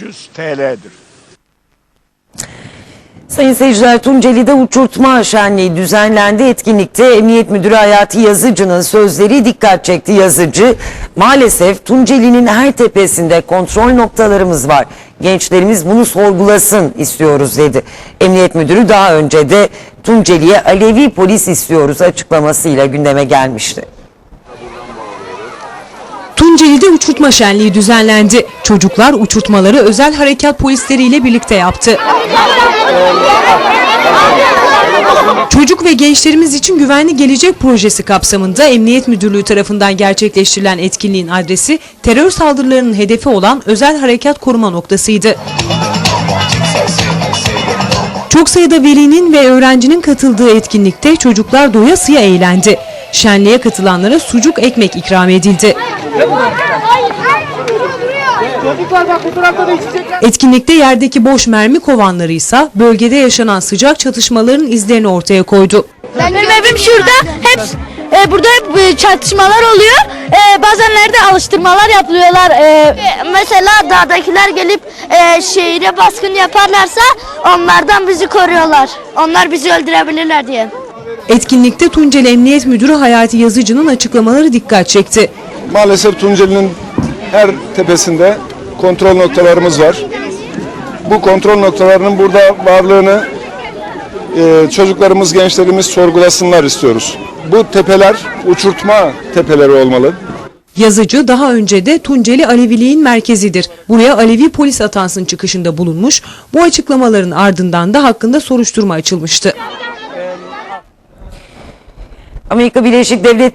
100 TL'dir. Sayın seyirciler Tunceli'de uçurtma şenliği düzenlendi. Etkinlikte Emniyet Müdürü Hayati Yazıcı'nın sözleri dikkat çekti. Yazıcı maalesef Tunceli'nin her tepesinde kontrol noktalarımız var. Gençlerimiz bunu sorgulasın istiyoruz dedi. Emniyet Müdürü daha önce de Tunceli'ye Alevi polis istiyoruz açıklamasıyla gündeme gelmişti. Tunceli'de uçurtma şenliği düzenlendi. Çocuklar uçurtmaları özel harekat polisleriyle birlikte yaptı. Çocuk ve gençlerimiz için güvenli gelecek projesi kapsamında Emniyet Müdürlüğü tarafından gerçekleştirilen etkinliğin adresi terör saldırılarının hedefi olan özel harekat koruma noktasıydı. Çok sayıda velinin ve öğrencinin katıldığı etkinlikte çocuklar doyasıya eğlendi. Şenliğe katılanlara sucuk ekmek ikram edildi. Etkinlikte yerdeki boş mermi kovanları ise bölgede yaşanan sıcak çatışmaların izlerini ortaya koydu. Benim evim şurada. Hep e, burada hep e, çatışmalar oluyor. E, bazenlerde alıştırmalar yapıyorlar. E, mesela dağdakiler gelip e, şehire baskın yaparlarsa onlardan bizi koruyorlar. Onlar bizi öldürebilirler diye. Etkinlikte Tunceli Emniyet Müdürü Hayati Yazıcı'nın açıklamaları dikkat çekti. Maalesef Tunceli'nin her tepesinde kontrol noktalarımız var. Bu kontrol noktalarının burada varlığını e, çocuklarımız, gençlerimiz sorgulasınlar istiyoruz. Bu tepeler uçurtma tepeleri olmalı. Yazıcı daha önce de Tunceli Aleviliğin merkezidir. Buraya Alevi polis atansın çıkışında bulunmuş. Bu açıklamaların ardından da hakkında soruşturma açılmıştı. Amerika Birleşik Devletleri